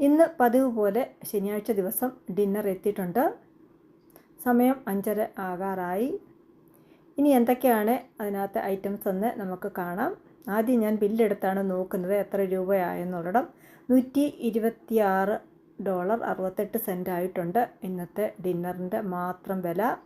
ഇന്ന് പതിവ് പോലെ ശനിയാഴ്ച ദിവസം ഡിന്നർ എത്തിയിട്ടുണ്ട്. സമയം അഞ്ചര ആകാറായി. ഇനി എന്തൊക്കെയാണ് അതിനകത്തെ ഐറ്റംസ് എന്ന് നമുക്ക് കാണാം. ആദ്യം ഞാൻ ബില്ലെടുത്താണ് നോക്കുന്നത്. എത്ര രൂപയായെന്നുള്ളടം നൂറ്റി ഇരുപത്തിയാറ് ഡോളർ അറുപത്തെട്ട് സെന്റായിട്ടുണ്ട്. ഇന്നത്തെ ഡിന്നറിന്റെ മാത്രം വില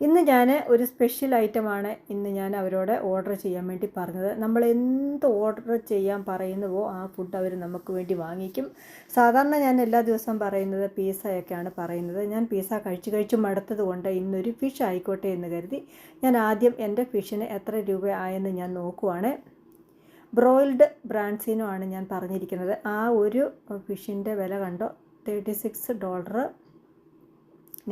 ഇന്ന് ഞാൻ ഒരു സ്പെഷ്യൽ ഐറ്റമാണ് ഇന്ന് ഞാൻ അവരോട് ഓർഡർ ചെയ്യാൻ വേണ്ടി പറഞ്ഞത്. നമ്മൾ എന്ത് ഓർഡർ ചെയ്യാൻ പറയുന്നുവോ ആ ഫുഡ് അവർ നമുക്ക് വേണ്ടി വാങ്ങിക്കും. സാധാരണ ഞാൻ എല്ലാ ദിവസവും പറയുന്നത് പീസയൊക്കെയാണ് പറയുന്നത്. ഞാൻ പീസ കഴിച്ച് കഴിച്ച് മടുത്തത് കൊണ്ട് ഇന്നൊരു ഫിഷ് ആയിക്കോട്ടെ എന്ന് കരുതി ഞാൻ ആദ്യം എന്റെ ഫിഷിന് എത്ര രൂപ ആയെന്ന് ഞാൻ നോക്കുവാണ്. ബ്രോയിൽഡ് ബ്രാൻസിനോ ആണ് ഞാൻ പറഞ്ഞിരിക്കുന്നത്. ആ ഒരു ഫിഷിന്റെ വില കണ്ടോ? Thirty six dollar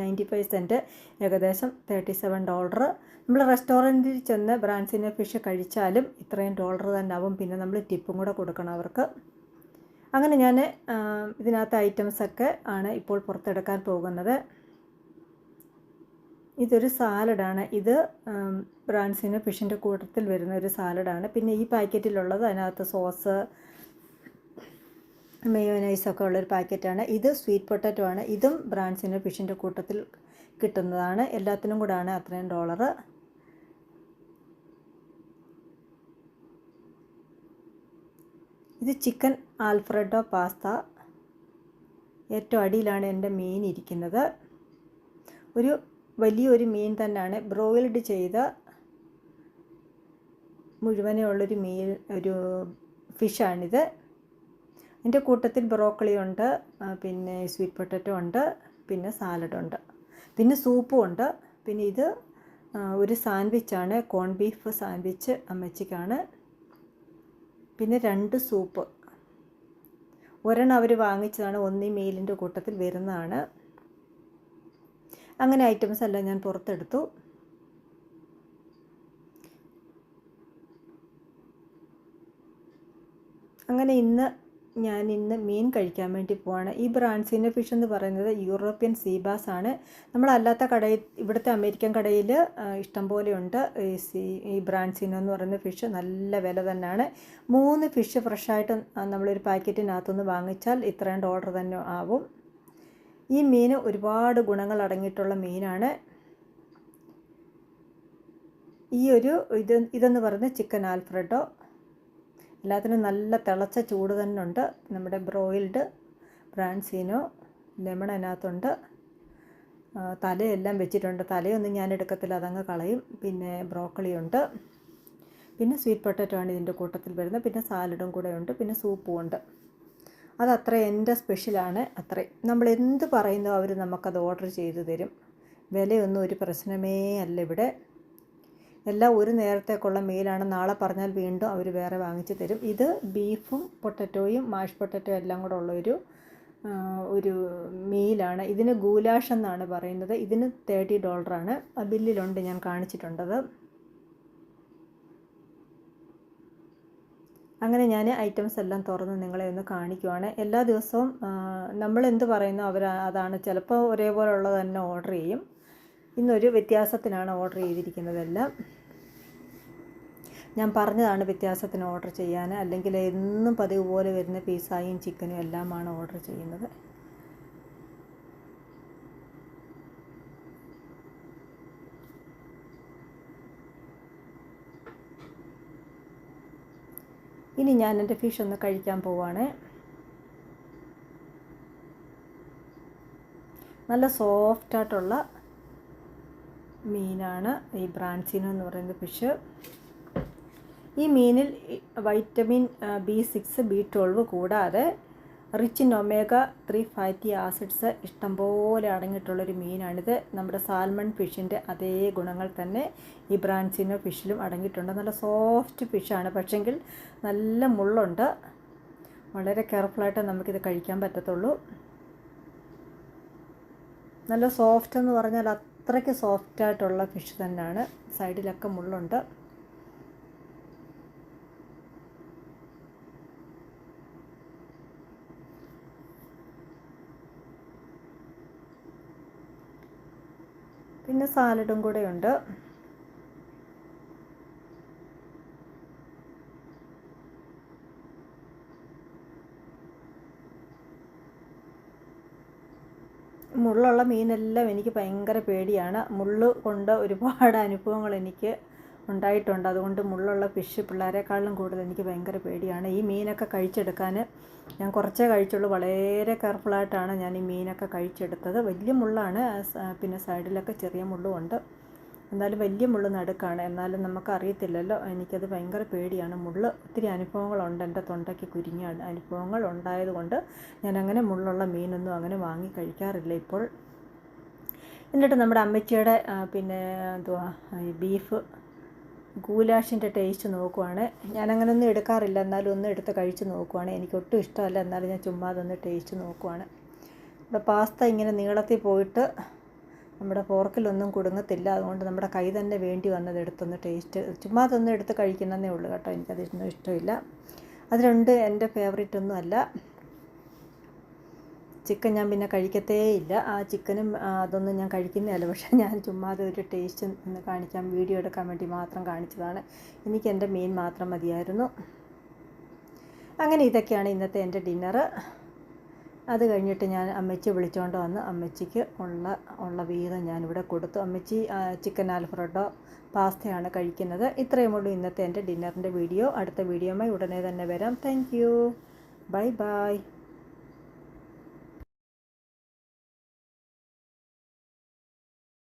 ninety five cent ഏകദേശം തേർട്ടി സെവൻ ഡോളർ. നമ്മൾ റെസ്റ്റോറന്റിൽ ചെന്ന് ബ്രാൻസിനെ ഫിഷ് കഴിച്ചാലും ഇത്രയും ഡോളർ തന്നെ ആവും. പിന്നെ നമ്മൾ ടിപ്പും കൂടെ കൊടുക്കണം അവർക്ക്. അങ്ങനെ ഞാൻ ഇതിനകത്ത് ഐറ്റംസൊക്കെ ആണ് ഇപ്പോൾ പുറത്തെടുക്കാൻ പോകുന്നത്. ഇതൊരു സാലഡാണ്. ഇത് ബ്രാൻസിന് ഫിഷിന്റെ കൂട്ടത്തിൽ വരുന്ന ഒരു സാലഡാണ്. പിന്നെ ഈ പാക്കറ്റിലുള്ളത് അതിനകത്ത് സോസ് മെയോനൈസൊക്കെ ഉള്ളൊരു പാക്കറ്റാണ്. ഇത് സ്വീറ്റ് പൊട്ടറ്റോ ആണ്. ഇതും ബ്രാൻസിന് ഫിഷിന്റെ കൂട്ടത്തിൽ കിട്ടുന്നതാണ്. എല്ലാത്തിനും കൂടാണ് അത്രയും ഡോളർ ഇത് ചിക്കൻ ആൽഫ്രഡോ പാസ്ത ഏറ്റവും അടിയിലാണ് എന്റെ മീൻ ഇരിക്കുന്നത്. ഒരു വലിയൊരു മീൻ തന്നെയാണ്. ബ്രോയിൽഡ് ചെയ്ത മുഴുവനേ ഉള്ളൊരു മീൻ ഒരു ഫിഷാണിത് എന്റെ കൂട്ടത്തിൽ ബ്രോക്കളി ഉണ്ട് പിന്നെ സ്വീറ്റ് പൊട്ടറ്റോ ഉണ്ട് പിന്നെ സാലഡുണ്ട് പിന്നെ സൂപ്പും ഉണ്ട്. പിന്നെ ഇത് ഒരു സാൻഡ്വിച്ചാണ് കോൺ ബീഫ് സാൻഡ്വിച്ച് അമ്മച്ചിക്കാണ്. പിന്നെ രണ്ട് സൂപ്പ്. ഒരെണ്ണം അവർ വാങ്ങിച്ചതാണ് ഒന്നീ മീലിന്റെ കൂട്ടത്തിൽ വരുന്നതാണ്. അങ്ങനെ ഐറ്റംസ് എല്ലാം ഞാൻ പുറത്തെടുത്തു. അങ്ങനെ ഇന്ന് ഞാൻ ഇന്ന് മീൻ കഴിക്കാൻ വേണ്ടി പോവാണ്. ഈ ബ്രാൻസിന്റെ ഫിഷ് എന്ന് പറയുന്നത് യൂറോപ്യൻ സീബാസ് ആണ്. നമ്മളല്ലാത്ത കടയിൽ ഇവിടുത്തെ അമേരിക്കൻ കടയിൽ ഇഷ്ടം പോലെയുണ്ട് ഈ സീ ഈ ബ്രാൻസിനോ എന്ന് പറയുന്ന ഫിഷ് നല്ല വില തന്നെയാണ്. മൂന്ന് ഫിഷ് ഫ്രഷായിട്ട് നമ്മളൊരു പാക്കറ്റിനകത്തുനിന്ന് വാങ്ങിച്ചാൽ ഇത്രയും ഡോളർ തന്നെ ആവും. ഈ മീൻ ഒരുപാട് ഗുണങ്ങൾ അടങ്ങിയിട്ടുള്ള മീനാണ്. ഈ ഒരു ഇത് ഇതെന്ന് പറയുന്നത് ചിക്കൻ ആൽഫ്രഡോ. എല്ലാത്തിനും നല്ല തിളച്ച ചൂട് തന്നെ ഉണ്ട് നമ്മുടെ ബ്രോയിൽഡ് ബ്രാൻസീനോ ലെമൺ അതിനകത്തുണ്ട്. തലയെല്ലാം വെച്ചിട്ടുണ്ട്. തലയൊന്നും ഞാൻ എടുക്കത്തില്ല അതങ്ങ് കളയും. പിന്നെ ബ്രോക്കളി ഉണ്ട്. പിന്നെ സ്വീറ്റ് പൊട്ടറ്റോ ആണ് ഇതിന്റെ കൂട്ടത്തിൽ വരുന്നത്. പിന്നെ സാലഡും കൂടെ ഉണ്ട്. പിന്നെ സൂപ്പും ഉണ്ട്. അതത്ര എന്റെ സ്പെഷ്യലാണ് അത്രയും നമ്മൾ എന്ത് പറയുന്നോ അവർ നമുക്കത് ഓർഡർ ചെയ്തു തരും. വിലയൊന്നും ഒരു പ്രശ്നമേ അല്ല ഇവിടെ. എല്ലാം ഒരു നേരത്തേക്കുള്ള മീലാണ്. നാളെ പറഞ്ഞാൽ വീണ്ടും അവർ വേറെ വാങ്ങിച്ച് തരും. ഇത് ബീഫും പൊട്ടറ്റോയും മാഷ് പൊട്ടറ്റോ എല്ലാം കൂടെ ഉള്ളൊരു ഒരു മീലാണ്. ഇതിന് ഗൂലാഷ് എന്നാണ് പറയുന്നത്. ഇതിന് തേർട്ടി ഡോളറാണ്. ആ ബില്ലിലുണ്ട് ഞാൻ കാണിച്ചിട്ടുണ്ടത്. അങ്ങനെ ഞാൻ ഐറ്റംസ് എല്ലാം തുറന്ന് നിങ്ങളെ ഒന്ന് കാണിക്കുവാണ്. എല്ലാ ദിവസവും നമ്മൾ എന്ത് പറയുന്നു അവർ അതാണ്. ചിലപ്പോൾ ഒരേപോലെ ഉള്ളത് തന്നെ ഓർഡർ ചെയ്യും. ഇന്നൊരു വ്യത്യാസത്തിനാണ് ഓർഡർ ചെയ്തിരിക്കുന്നതെല്ലാം. ഞാൻ പറഞ്ഞതാണ് വ്യത്യാസത്തിന് ഓർഡർ ചെയ്യാൻ. അല്ലെങ്കിൽ എന്നും പതിവ് പോലെ വരുന്ന പീസായും ചിക്കനും എല്ലാമാണ് ഓർഡർ ചെയ്യുന്നത്. ഇനി ഞാൻ എന്റെ ഫിഷ് ഒന്ന് കഴിക്കാൻ പോവാണ്. നല്ല സോഫ്റ്റായിട്ടുള്ള മീനാണ് ഈ ബ്രാൻസിനോ എന്ന് പറയുന്ന ഫിഷ് ഈ മീനിൽ vitamin B six B twelve കൂടാതെ rich in omega three fatty acids ഇഷ്ടംപോലെ അടങ്ങിയിട്ടുള്ളൊരു മീനാണിത്. നമ്മുടെ സാൽമൺ ഫിഷിന്റെ അതേ ഗുണങ്ങൾ തന്നെ ഈ ബ്രാൻസിനോ ഫിഷിലും അടങ്ങിയിട്ടുണ്ട്. നല്ല സോഫ്റ്റ് ഫിഷാണ് പക്ഷെങ്കിൽ നല്ല മുള്ളുണ്ട്. വളരെ കെയർഫുള്ളായിട്ട് നമുക്കിത് കഴിക്കാൻ പറ്റത്തുള്ളൂ. നല്ല സോഫ്റ്റ് എന്ന് പറഞ്ഞാൽ അത്രയ്ക്ക് സോഫ്റ്റായിട്ടുള്ള ഫിഷ് തന്നെയാണ്. സൈഡിലൊക്കെ മുള്ളുണ്ട്. പിന്നെ സാലഡും കൂടെ ഉണ്ട് മുള്ളുള്ള മീനെല്ലാം എനിക്ക് ഭയങ്കര പേടിയാണ്. മുള്ള് കൊണ്ട് ഒരുപാട് അനുഭവങ്ങൾ എനിക്ക് ഉണ്ടായിട്ടുണ്ട്. അതുകൊണ്ട് മുള്ളുള്ള ഫിഷ് പിള്ളേരെക്കാളും കൂടുതൽ എനിക്ക് ഭയങ്കര പേടിയാണ്. ഈ മീനൊക്കെ കഴിച്ചെടുക്കാൻ ഞാൻ കുറച്ചേ കഴിച്ചുള്ളൂ. വളരെ കെയർഫുള്ളായിട്ടാണ് ഞാൻ ഈ മീനൊക്കെ കഴിച്ചെടുത്തത്. വലിയ മുള്ളാണ്. പിന്നെ സൈഡിലൊക്കെ ചെറിയ മുള്ളുമുണ്ട്. എന്നാലും വലിയ മുള്ള് നടുക്കാണ്. എന്നാലും നമുക്ക് അറിയത്തില്ലല്ലോ എനിക്കത് ഭയങ്കര പേടിയാണ്. മുള്ള് ഒത്തിരി അനുഭവങ്ങളുണ്ട് എന്റെ തൊണ്ടയ്ക്ക് കുരുങ്ങിയ അനുഭവങ്ങൾ ഉണ്ടായതുകൊണ്ട് ഞാനങ്ങനെ മുള്ളുള്ള മീനൊന്നും അങ്ങനെ വാങ്ങി കഴിക്കാറില്ല ഇപ്പോൾ. എന്നിട്ട് നമ്മുടെ അമ്മച്ചിയുടെ പിന്നെ എന്തുവാ ബീഫ് ഗൂലാഷിന്റെ ടേസ്റ്റ് നോക്കുവാണ്. ഞാനങ്ങനെ ഒന്നും എടുക്കാറില്ല. എന്നാലും ഒന്ന് എടുത്ത് കഴിച്ച് നോക്കുവാണ്. എനിക്ക് ഒട്ടും ഇഷ്ടമല്ല. എന്നാലും ഞാൻ ചുമ്മാ അതൊന്ന് ടേസ്റ്റ് നോക്കുവാണ്. നമ്മുടെ പാസ്ത ഇങ്ങനെ നീളത്തിൽ പോയിട്ട് നമ്മുടെ ഫോർക്കിലൊന്നും കുടുങ്ങത്തില്ല. അതുകൊണ്ട് നമ്മുടെ കൈ തന്നെ വേണ്ടി വന്നത് എടുത്തൊന്ന് ടേസ്റ്റ്. ചുമ്മാ അതൊന്നും എടുത്ത് കഴിക്കണമെന്നേ ഉള്ളൂ കേട്ടോ. എനിക്കതിനൊന്നും ഇഷ്ടമില്ല. അത് രണ്ട് എന്റെ ഫേവറേറ്റ് ഒന്നും അല്ല. ചിക്കൻ ഞാൻ പിന്നെ കഴിക്കത്തേ ഇല്ല. ആ ചിക്കനും അതൊന്നും ഞാൻ കഴിക്കുന്നതല്ല. പക്ഷേ ഞാൻ ചുമ്മാ ഒരു ടേസ്റ്റ് ഒന്ന് കാണിക്കാൻ വീഡിയോ എടുക്കാൻ വേണ്ടി മാത്രം കാണിച്ചതാണ്. എനിക്ക് എന്റെ മീൻ മാത്രം മതിയായിരുന്നു. അങ്ങനെ ഇതൊക്കെയാണ് ഇന്നത്തെ എന്റെ ഡിന്നറ്. അത് കഴിഞ്ഞിട്ട് ഞാൻ അമ്മച്ചി വിളിച്ചുകൊണ്ട് വന്ന് അമ്മച്ചിക്ക് ഉള്ള ഉള്ള വീതം ഞാനിവിടെ കൊടുത്തു. അമ്മച്ചി ചിക്കൻ ആൽഫ്രഡോ പാസ്തയാണ് കഴിക്കുന്നത്. ഇത്രയും ഉള്ളൂ ഇന്നത്തെ എന്റെ ഡിന്നറിന്റെ വീഡിയോ. അടുത്ത വീഡിയോയുമായി ഉടനെ തന്നെ വരാം. Thank bye bye.